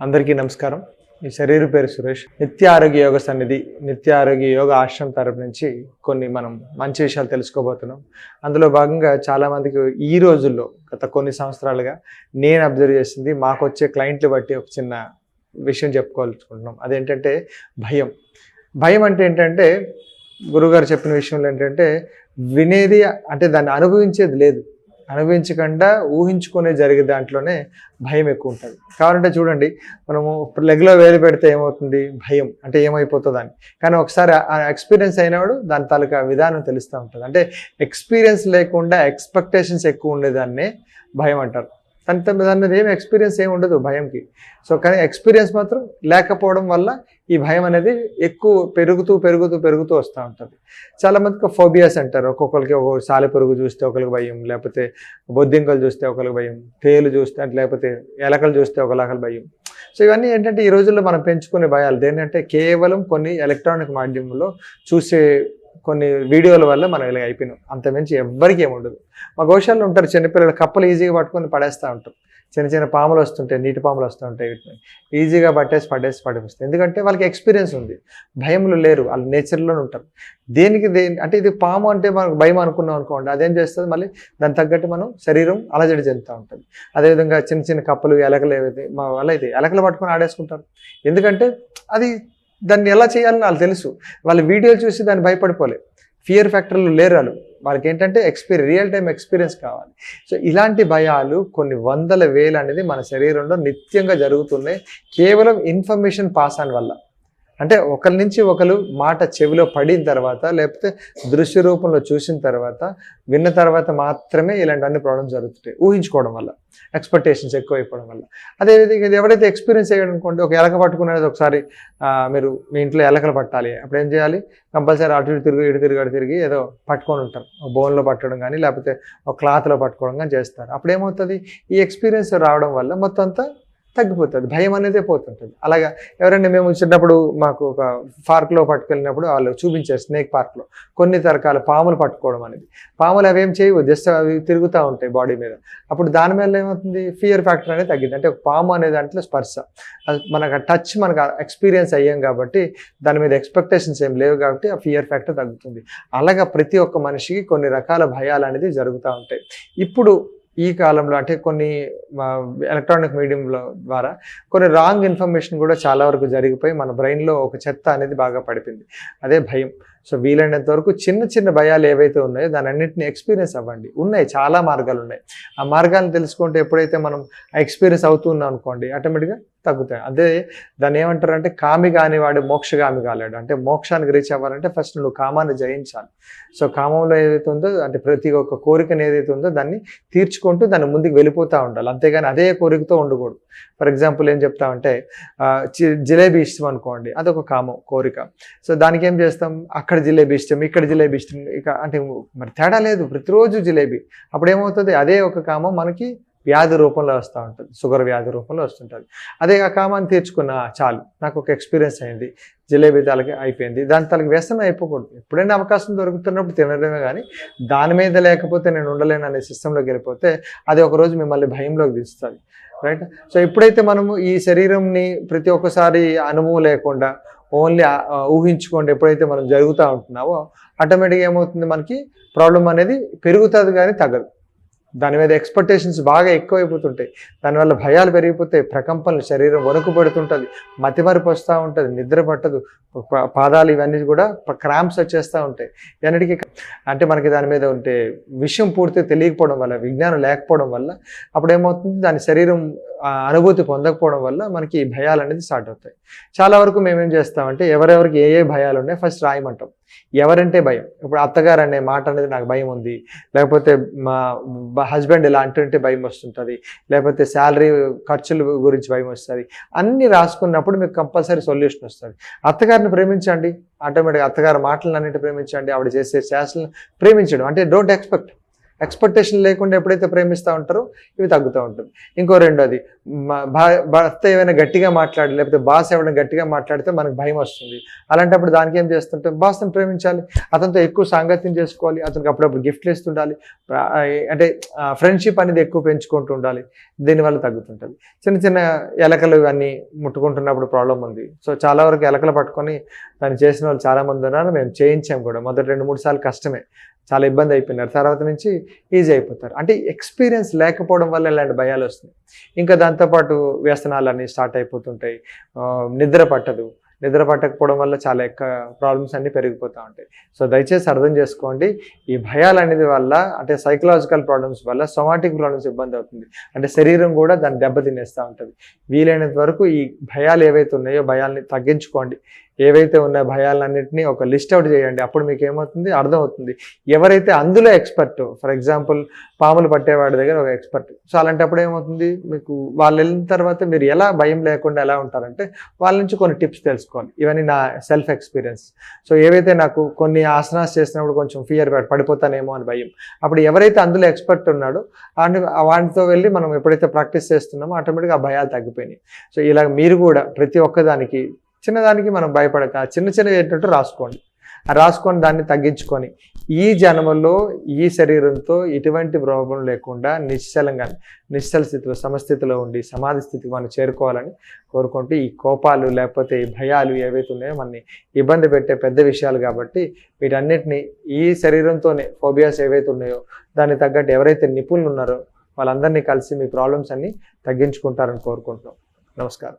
అందరికీ నమస్కారం. ఈ శరీర పేరు సురేష్. నిత్య ఆరోగ్య యోగ సన్నిధి నిత్య ఆరోగ్య యోగ ఆశ్రమం తరపు నుంచి కొన్ని మనం మంచి విషయాలు తెలుసుకోబోతున్నాం. అందులో భాగంగా చాలామందికి ఈ రోజుల్లో గత కొన్ని సంవత్సరాలుగా నేను అబ్జర్వ్ చేసింది మాకు వచ్చే క్లయింట్లు బట్టి ఒక చిన్న విషయం చెప్పుకోవాలనుకుంటున్నాం. అదేంటంటే భయం. భయం అంటే ఏంటంటే గురుగారు చెప్పిన విషయంలో ఏంటంటే వినేది అంటే దాన్ని అనుభవించేది లేదు. అనుభవించకుండా ఊహించుకునే జరిగే దాంట్లోనే భయం ఎక్కువ ఉంటుంది. కావాలంటే చూడండి మనము లెగ్లో వేలు పెడితే ఏమవుతుంది? భయం. అంటే ఏమైపోతుంది అని కానీ ఒకసారి ఆ ఎక్స్పీరియన్స్ అయినవాడు దాని తాలూకా విధానం తెలుస్తూ ఉంటుంది. అంటే ఎక్స్పీరియన్స్ లేకుండా ఎక్స్పెక్టేషన్స్ ఎక్కువ ఉండేదాన్నే భయం అంటారు. దాని త- దాని మీద ఏం ఎక్స్పీరియన్స్ ఏమి ఉండదు భయంకి. సో కానీ ఎక్స్పీరియన్స్ మాత్రం లేకపోవడం వల్ల ఈ భయం అనేది ఎక్కువ పెరుగుతూ పెరుగుతూ పెరుగుతూ వస్తూ ఉంటుంది. చాలా మందికి ఫోబియాస్ అంటారు. ఒక్కొక్కరికి ఒక్కొక్క సాలెపురుగు చూస్తే ఒకరికి భయం లేకపోతే బొద్దింకలు చూస్తే ఒకరికి భయం తేలు చూస్తే అంటే లేకపోతే ఎలకలు చూస్తే ఒకలాకలు భయం. సో ఇవన్నీ ఏంటంటే ఈ రోజుల్లో మనం పెంచుకునే భయాలు. దేనంటే కేవలం కొన్ని ఎలక్ట్రానిక్ మాధ్యమంలో చూసే కొన్ని వీడియోల వల్ల మనం ఇలా అయిపోయినాం. అంత మించి ఎవ్వరికీ ఏమి ఉండదు. మా గోశాలలో ఉంటారు చిన్నపిల్లలు కప్పలు ఈజీగా పట్టుకొని పడేస్తూ ఉంటారు. చిన్న చిన్న పాములు వస్తుంటాయి నీటి పాములు వస్తుంటాయి వీటిని. ఈజీగా పట్టేసి పడేసి పడేస్తాయి ఎందుకంటే వాళ్ళకి ఎక్స్పీరియన్స్ ఉంది. భయములు లేరు. వాళ్ళు నేచర్లోనే ఉంటారు. దేనికి దేని అంటే ఇది పాము అంటే మనకు భయం అనుకున్నాం అనుకోండి. అదేం చేస్తుంది? మళ్ళీ దాని తగ్గట్టు మనం శరీరం అలజడి చెందుతూ ఉంటుంది. అదేవిధంగా చిన్న చిన్న కప్పలు ఎలకలు ఏవైతే మా వల్ల అయితే ఎలకలు పట్టుకొని ఆడేసుకుంటారు. ఎందుకంటే అది దాన్ని ఎలా చేయాలని వాళ్ళు తెలుసు. వాళ్ళ వీడియోలు చూసి దాన్ని భయపడిపోలే ఫియర్ ఫ్యాక్టర్లు లేరు వాళ్ళు. వాళ్ళకి ఏంటంటే ఎక్స్పీరియన్స్ రియల్ టైం ఎక్స్పీరియన్స్ కావాలి. సో ఇలాంటి భయాలు కొన్ని వందల వేలు అనేది మన శరీరంలో నిత్యంగా జరుగుతున్నాయి. కేవలం ఇన్ఫర్మేషన్ పాస్ ఆన్ వల్ల. అంటే ఒకరి నుంచి ఒకరు మాట చెవిలో పడిన తర్వాత లేకపోతే దృశ్య రూపంలో చూసిన తర్వాత విన్న తర్వాత మాత్రమే ఇలాంటి అన్ని ప్రాబ్లమ్స్ జరుగుతుంటాయి. ఊహించుకోవడం వల్ల ఎక్స్పెక్టేషన్స్ ఎక్కువైపోవడం వల్ల. అదేవిధంగా ఇది ఎవరైతే ఎక్స్పీరియన్స్ అయ్యాడు అనుకోండి ఒక ఎలక పట్టుకునేది ఒకసారి మీరు మీ ఇంట్లో ఎలకలు పట్టాలి. అప్పుడు ఏం చేయాలి? కంపల్సరీ అటు ఇటు తిరిగి ఇటు తిరిగి అటు తిరిగి ఏదో పట్టుకొని ఉంటారు. బోన్లో పట్టడం కానీ లేకపోతే ఒక క్లాత్లో పట్టుకోవడం కానీ చేస్తారు. అప్పుడు ఏమవుతుంది? ఈ ఎక్స్పీరియన్స్ రావడం వల్ల మొత్తం అంతా తగ్గిపోతుంది. భయం అనేది పోతుంటుంది. అలాగా ఎవరైనా మేము చిన్నప్పుడు మాకు ఒక పార్క్లో పట్టుకెళ్ళినప్పుడు వాళ్ళు చూపించారు స్నేక్ పార్క్లో కొన్ని తరకాల పాములు పట్టుకోవడం అనేది. పాములు అవి ఏం చేయవు జస్ట్ అవి తిరుగుతూ ఉంటాయి బాడీ మీద. అప్పుడు దాని మీద ఏమవుతుంది? ఫియర్ ఫ్యాక్టర్ అనేది తగ్గింది. అంటే ఒక పాము అనే దాంట్లో స్పర్శ. మనకు టచ్ మనకు ఎక్స్పీరియన్స్ అయ్యాం కాబట్టి దాని మీద ఎక్స్పెక్టేషన్స్ ఏం లేవు కాబట్టి ఆ ఫియర్ ఫ్యాక్టర్ తగ్గుతుంది. అలాగా ప్రతి ఒక్క మనిషికి కొన్ని రకాల భయాలు అనేది జరుగుతూ ఉంటాయి. ఇప్పుడు ఈ కాలంలో అంటే కొన్ని ఎలక్ట్రానిక్ మీడియంల ద్వారా కొన్ని రాంగ్ ఇన్ఫర్మేషన్ కూడా చాలా వరకు జరిగిపోయి మన బ్రెయిన్లో ఒక చెత్త అనేది బాగా పడిపోయింది. అదే భయం. సో వీలైనంత వరకు చిన్న చిన్న భయాలు ఏవైతే ఉన్నాయో దాని అన్నింటిని ఎక్స్పీరియన్స్ అవ్వండి. ఉన్నాయి చాలా మార్గాలు ఉన్నాయి. ఆ మార్గాలను తెలుసుకుంటే ఎప్పుడైతే మనం ఆ ఎక్స్పీరియన్స్ అవుతున్నాం అనుకోండి ఆటోమేటిక్గా తగ్గుతాయి. అదే దాన్ని ఏమంటారు అంటే కామి కాని వాడు మోక్షగామి కాలేడు. అంటే మోక్షానికి రీచ్ అవ్వాలంటే ఫస్ట్ నువ్వు కామాన్ని జయించాలి. సో కామంలో ఏదైతే ఉందో అంటే ప్రతి ఒక్క కోరికను ఏదైతే ఉందో దాన్ని తీర్చుకుంటూ దాన్ని ముందుకు వెళ్ళిపోతూ ఉండాలి. అంతేగాని అదే కోరికతో ఉండకూడదు. ఫర్ ఎగ్జాంపుల్ ఏం చెప్తామంటే చి- జిలేబీ ఇష్టం అనుకోండి. అదొక కామం కోరిక. సో దానికి ఏం చేస్తాం? అక్కడ జిలేబీ ఇష్టం ఇక్కడ జిలేబీ ఇష్టం ఇక అంటే మరి తేడా లేదు. ప్రతిరోజు జిలేబీ. అప్పుడు ఏమవుతుంది అదే ఒక కామం మనకి వ్యాధి రూపంలో వస్తూ ఉంటుంది. షుగర్ వ్యాధి రూపంలో వస్తుంటుంది. అదే ఆ కామాన్ని తీర్చుకున్న చాలు. నాకు ఒక ఎక్స్పీరియన్స్ అయింది. జిలేబీ తలకి అయిపోయింది. దాని తలకి వ్యసనం అయిపోకూడదు. ఎప్పుడైనా అవకాశం దొరుకుతున్నప్పుడు తినడమే కానీ దాని మీద లేకపోతే నేను ఉండలేను అనే సిస్టంలోకి వెళ్ళిపోతే అది ఒక రోజు మిమ్మల్ని భయంలోకి తీస్తుంది రైట్? సో ఎప్పుడైతే మనము ఈ శరీరంని ప్రతి ఒక్కసారి అనుభవం లేకుండా ఓన్లీ ఊహించుకోండి ఎప్పుడైతే మనం జరుగుతూ ఉంటున్నావో ఆటోమేటిక్గా ఏమవుతుంది మనకి? ప్రాబ్లం అనేది పెరుగుతుంది కానీ తగ్గదు. దాని మీద ఎక్స్పెక్టేషన్స్ బాగా ఎక్కువైపోతుంటాయి. దానివల్ల భయాలు పెరిగిపోతాయి. ప్రకంపనలు శరీరం వణుకు పడుతుంటుంది. మతిమరుపు వస్తూ ఉంటుంది. నిద్ర పట్టదు. పాదాలు ఇవన్నీ కూడా క్రాంప్స్ వచ్చేస్తూ ఉంటాయి. ఇవన్నిటికీ అంటే మనకి దాని మీద ఉంటే విషయం పూర్తిగా తెలియకపోవడం వల్ల విజ్ఞానం లేకపోవడం వల్ల అప్పుడు ఏమవుతుంది దాని శరీరం అనుభూతి పొందకపోవడం వల్ల మనకి ఈ భయాలు అనేది స్టార్ట్ అవుతాయి. చాలా వరకు మేమేం చేస్తామంటే ఎవరెవరికి ఏ ఏ భయాలు ఉన్నాయి ఫస్ట్ రాయమంటాం. ఎవరంటే భయం. ఇప్పుడు అత్తగారు అనే మాట అనేది నాకు భయం ఉంది. లేకపోతే మా హస్బెండ్ ఇలా అంటుంటే భయం వస్తుంటుంది. లేకపోతే శాలరీ ఖర్చుల గురించి భయం వస్తుంది. అన్ని రాసుకున్నప్పుడు మీకు కంపల్సరీ సొల్యూషన్ వస్తుంది. అత్తగారిని ప్రేమించండి. ఆటోమేటిక్గా అత్తగారి మాటలను అన్నింటి ప్రేమించండి. ఆవిడ చేసే శాసలను ప్రేమించడం. అంటే డోంట్ ఎక్స్పెక్ట్ ఎక్స్పెక్టేషన్ లేకుండా ఎప్పుడైతే ప్రేమిస్తూ ఉంటారో ఇవి తగ్గుతూ ఉంటుంది. ఇంకో రెండోది భర్త ఏమైనా గట్టిగా మాట్లాడి లేకపోతే బాస్ ఏమైనా గట్టిగా మాట్లాడితే మనకు భయం వస్తుంది. అలాంటప్పుడు దానికి ఏం చేస్తుంటాం? బాస్ని ప్రేమించాలి అతనితో ఎక్కువ సాంగత్యం చేసుకోవాలి అతనికి అప్పుడప్పుడు గిఫ్ట్లు ఇస్తుండాలి అంటే ఫ్రెండ్షిప్ అనేది ఎక్కువ పెంచుకుంటూ ఉండాలి దీనివల్ల తగ్గుతుంటుంది. చిన్న చిన్న ఎలకలు ఇవన్నీ ముట్టుకుంటున్నప్పుడు ప్రాబ్లం ఉంది. సో చాలా వరకు ఎలకలు పట్టుకొని దాన్ని చేసిన వాళ్ళు చాలామంది ఉన్నారు. మేము చేయించాం కూడా. మొదటి రెండు మూడు సార్లు కష్టమే. చాలా ఇబ్బంది అయిపోయినారు. తర్వాత నుంచి ఈజీ అయిపోతారు. అంటే ఎక్స్పీరియన్స్ లేకపోవడం వల్ల ఇలాంటి భయాలు వస్తున్నాయి. ఇంకా దాంతోపాటు వ్యసనాలు అన్నీ స్టార్ట్ అయిపోతుంటాయి. నిద్ర పట్టదు. నిద్ర పట్టకపోవడం వల్ల చాలా ఎక్కువ ప్రాబ్లమ్స్ అన్నీ పెరిగిపోతూ ఉంటాయి. సో దయచేసి అర్థం చేసుకోండి. ఈ భయాలు అనేది వల్ల అంటే సైకలాజికల్ ప్రాబ్లమ్స్ వల్ల సొమాటిక్ ప్రాబ్లమ్స్ ఇబ్బంది అవుతుంది. అంటే శరీరం కూడా దాన్ని దెబ్బతినేస్తూ ఉంటుంది. వీలైనంత వరకు ఈ భయాలు ఏవైతే ఉన్నాయో భయాల్ని తగ్గించుకోండి. ఏవైతే ఉన్న భయాలన్నింటినీ ఒక లిస్ట్ అవుట్ చేయండి. అప్పుడు మీకు ఏమవుతుంది? అర్థమవుతుంది. ఎవరైతే అందులో ఎక్స్పర్ట్ ఫర్ ఎగ్జాంపుల్ పాములు పట్టేవాడి దగ్గర ఒక ఎక్స్పర్ట్. సో అలాంటప్పుడు ఏమవుతుంది? మీకు వాళ్ళు వెళ్ళిన తర్వాత మీరు ఎలా భయం లేకుండా ఎలా ఉంటారంటే వాళ్ళ నుంచి కొన్ని టిప్స్ తెలుసుకోవాలి. ఇవన్నీ నా సెల్ఫ్ ఎక్స్పీరియన్స్. సో ఏవైతే నాకు కొన్ని ఆసనాస్ చేసినప్పుడు కొంచెం ఫియర్ పడిపోతానేమో అని భయం. అప్పుడు ఎవరైతే అందులో ఎక్స్పర్ట్ ఉన్నాడో అండ్ వాటితో వెళ్ళి మనం ఎప్పుడైతే ప్రాక్టీస్ చేస్తున్నామో ఆటోమేటిక్గా ఆ భయాలు తగ్గిపోయినాయి. సో ఇలా మీరు కూడా ప్రతి ఒక్కదానికి చిన్నదానికి మనం భయపడక చిన్న చిన్నవి ఏంటంటే రాసుకోండి. రాసుకొని దాన్ని తగ్గించుకొని ఈ జన్మలో ఈ శరీరంతో ఎటువంటి ప్రాబ్లం లేకుండా నిశ్చలంగా నిశ్చల స్థితిలో సమస్థితిలో ఉండి సమాధి స్థితికి మనం చేరుకోవాలని కోరుకుంటూ ఈ కోపాలు లేకపోతే ఈ భయాలు ఏవైతే ఉన్నాయో మనని ఇబ్బంది పెట్టే పెద్ద విషయాలు కాబట్టి వీటన్నిటిని ఈ శరీరంతోనే ఫోబియాస్ ఏవైతే ఉన్నాయో దానికి తగ్గట్టు ఎవరైతే నిపుణులు ఉన్నారో వాళ్ళందరినీ కలిసి మీ ప్రాబ్లమ్స్ అన్ని తగ్గించుకుంటారని కోరుకుంటున్నాం. నమస్కారం.